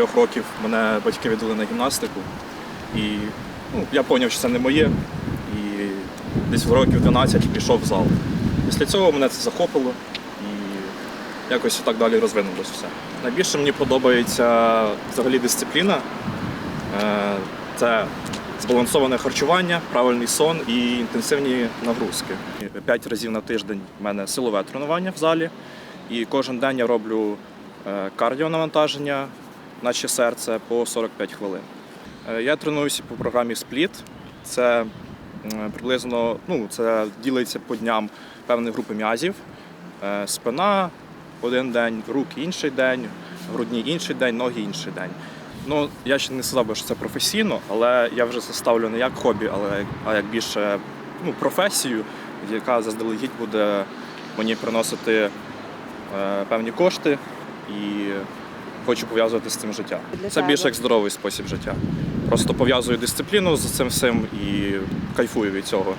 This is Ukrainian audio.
трьох років мене батьки віддали на гімнастику. І ну, я зрозумів, що це не моє. І десь в років 12 пішов в зал. Після цього мене це захопило і якось так далі розвинулося все. Найбільше мені подобається взагалі дисципліна. Е, Це збалансоване харчування, правильний сон і інтенсивні нагрузки. П'ять разів на тиждень в мене силове тренування в залі. І кожен день я роблю е, кардіонавантаження, наче серце, по 45 хвилин. Е, Я тренуюся по програмі Split. Це приблизно ну, це ділиться по дням певної групи м'язів. Е, Спина один день, руки інший день, грудні інший день, ноги інший день. Ну, я ще не сказав що це професійно, але я вже це ставлю не як хобі, але а як більше ну, професію, яка заздалегідь буде мені приносити е, певні кошти і хочу пов'язувати з цим життя. Для Це тебе? більше як здоровий спосіб життя. Просто пов'язую дисципліну з цим всім і кайфую від цього.